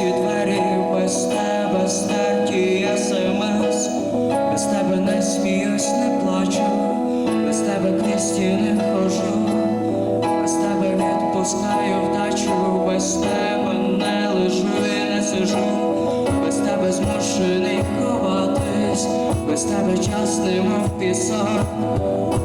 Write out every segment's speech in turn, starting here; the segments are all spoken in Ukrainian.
всі двері, без тебе стерті смс, без тебе не сміюсь, не плачу, без тебе крізь стіни хожу, без тебе відпускаю вдачу, без тебе не лежу і не сижу, без тебе змушений ховатись, без тебе час немов пісок,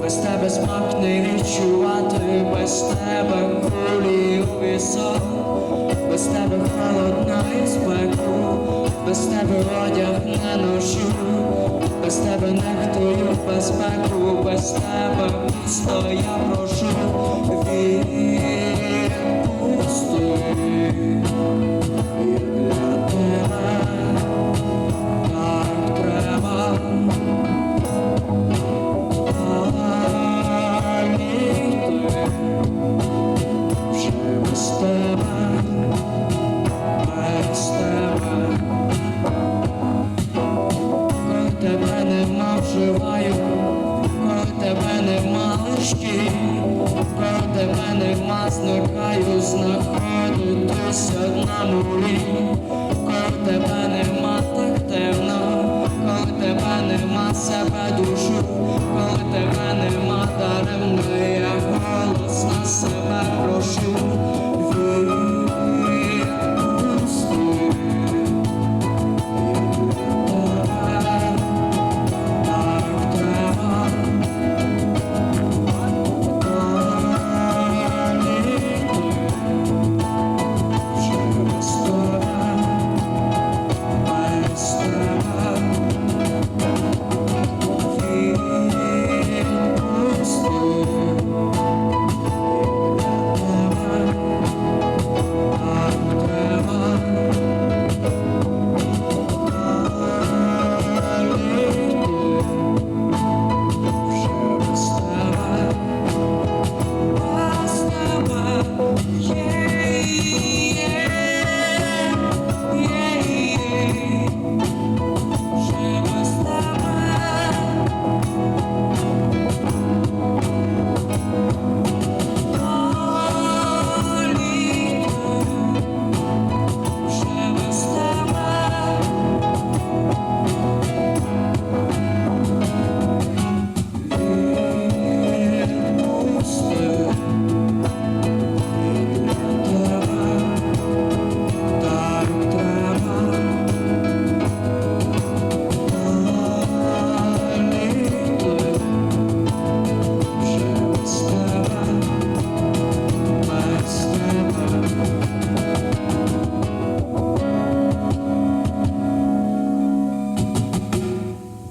без тебе смак не відчувати, без тебе кулі у вісок, без тебе холодна і спеку, без тебе одяг не ношу, без тебе нехтую безпеку, без тебе пусто я прошу відпусти. Я для тебе так треба. Вже нема, вживаю, коли тебе нема лишки, коли тебе нема, зникаю, знаходитися на нулі, коли тебе нема, так темно, коли тебе нема, себе душу, коли тебе нема, даремно я голос на себе прошу,